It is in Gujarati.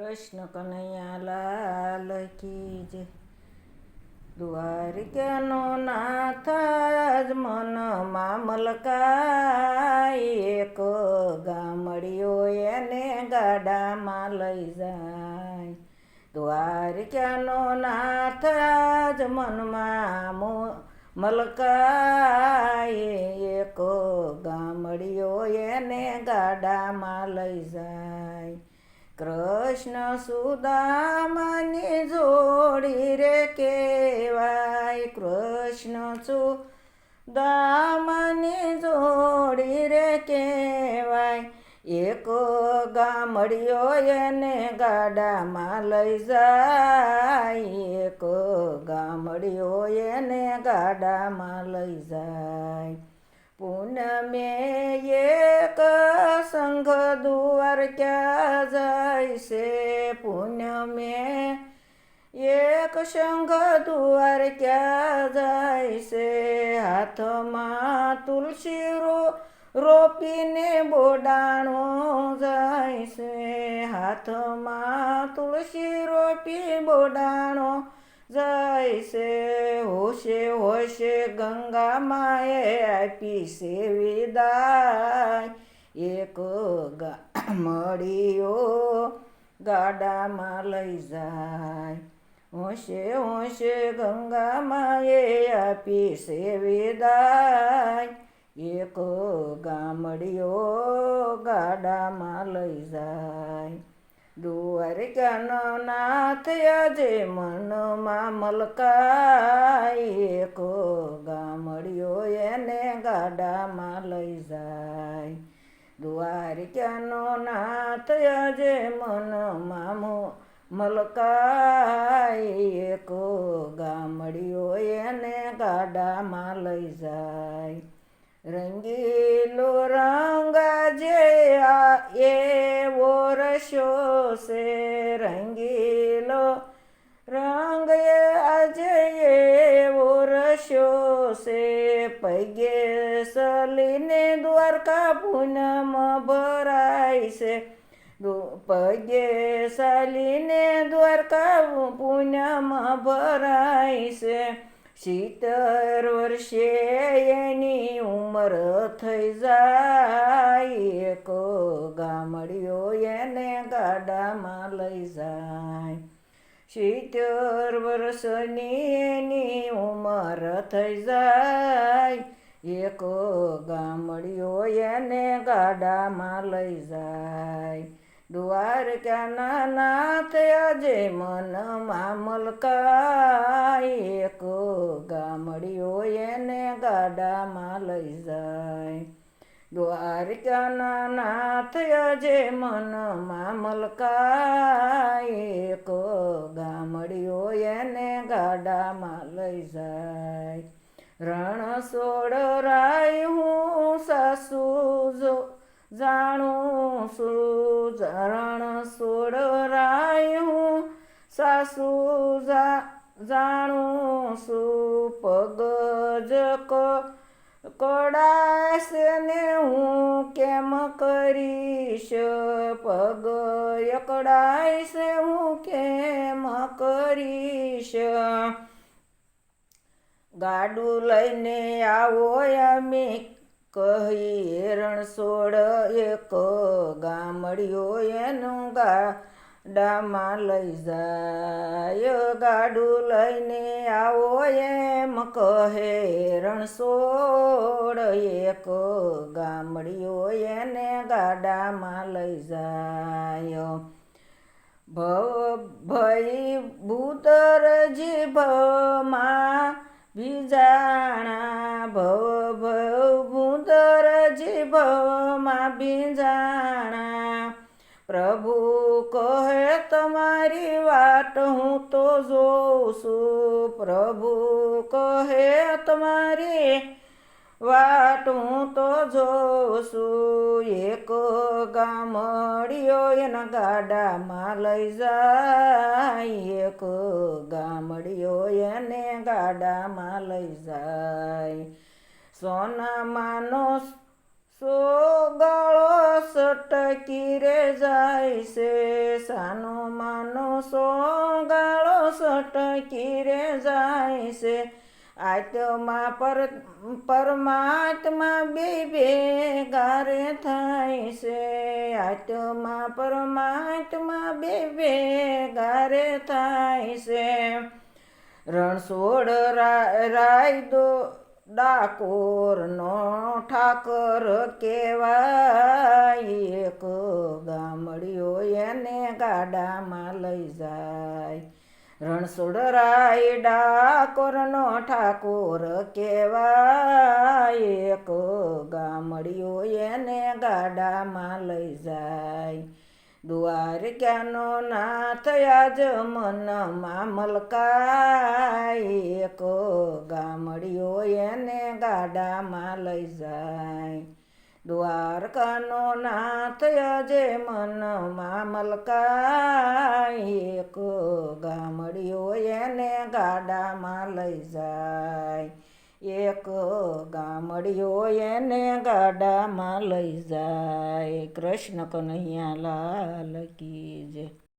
કૃષ્ણ કનૈયાલાલ કી જય દ્વારિકાનો નાથ જ મનમાં મલકાય. એક ગામડીઓ એને ગાડામાં લઈ જાય. દ્વારિકાનો નાથ જ મનમાં મલકાય. એક ગામડીઓ એને ગાડામાં લઈ જાય. કૃષ્ણ સુદામાની જોડી રે કેવાય કૃષ્ણ સુદામાની જોડી રે કેવાય એક ગામડિયો એને ગાડામાં લઈ જાય. એક ગામડિયો એને ગાડામાં લઈ જાય. પૂનમે એક સંઘ દુવાર ક્યાં જાય છે પૂનમે એક સંઘ દુવાર ક્યાં જાય છે? હાથમાં તુલસી રો, રોપીને બોડાણો જાય છે. હાથમાં તુલસી રોપી બોડાણો જાય છે. હોશે હોશે ગંગા માએ આપી છે વિદાય. એક ગા મળ્યો, ગાડામાં લઈ જાય. હોશે હોશે ગંગામાં એ આપી સેવી દાય એક ગામડીઓ ગાડામાં લઈ જાય. દ્વારકાનો નાથ આજે મનમાં મલકાય. એક ગામડીઓ એને ગાડામાં લઈ જાય. દ્વારિકાનો નાથ આજે મનમાં મો- મલકાય. એક ગામડીઓ એને ગાડામાં લઈ જાય. રંગીલો રંગ જે એવો રસ્યો છે. રંગીલો રંગ આજે એવો રસ્યો છે. પગે સલીને દ્વારકા પૂનમ ભરાય છે. પગે સાલીને દ્વારકા પૂનમ ભરાય છે. સિત્તેર વર્ષે એની ઉંમર થઈ જાય. એક ગામડીઓ એને ગાડામાં લઈ જાય. સિત્તેર વર્ષની એની ઉંમર થઈ જાય. એક ગામડીઓ એને ગાડામાં લઈ જાય. દ્વારકાના નાથ આજે મનમાં મલકાય. એક ગામડીઓ એને ગાડામાં લઈ જાય. દ્વારકાના નાથ આજે મનમાં મલકાય, એક ગામડીઓ એને ગાડામાં લઈ જાય. રણ સોડ રાય હું સાસુ જો જાણું છું, રણ સોડ રાય હું સાસુ જાણું છું. પગ જ ક કડાશે ને હું કેમ કરીશ? પગ એકડાઈશ હું કેમ કરીશ? ગાડું લઈને આવો અમે, કહી હેરણ સોડ એક ગામડિયો એનું ગાડામાં લઈ જાય. ગાડું લઈને આવો એમ કહે રણછોડ એક ગામડીઓ એને ગાડામાં લઈ જાય. ભવ ભઈ ભૂતરજી ભમાં બીજાણા, ભવ ભવ ભૂતરજી ભમાં બીજાણા. પ્રભુ, કહે તમારી વાટ હું તો જોઉં છું પ્રભુ, કહે તમારી વાટ હું તો જોઉં છું એક ગામડીઓ એના ગાડામાં લઈ જાય. એક ગામડીઓ એને ગાડામાં લઈ જાય. સોનામાનો સોગળો સટકી રે જાય છે, સાનો માનો સોગાળો સટકી રે જાય છે. આત્મા પર, પરમાત્મા બે ભેગા રે થાય છે. આત્મા પરમાત્મા બે ભેગા રે થાય છે. રણછોડ રાય રાયદો ડાકોરનો ઠાકર કહેવાય. એક ગામડીઓ એને ગાડામાં લઈ જાય. રણછોડરાય ડાકોરનો ઠાકોર કહેવાય. એક ગામડીઓ એને ગાડામાં લઈ જાય. દ્વારકાનો નાથ આજ મનમાં મલકાય. એક ગામડિયો એને ગાડામાં લઈ જાય. દ્વારકાનો નાથ અજે મનમાં મલકાય. એક ગામડિયો એને ગાડામાં લઈ જાય. એક ગામડિયો એને ગાડામાં લઈ જાય. કૃષ્ણ કનૈયા લાલ કી જય.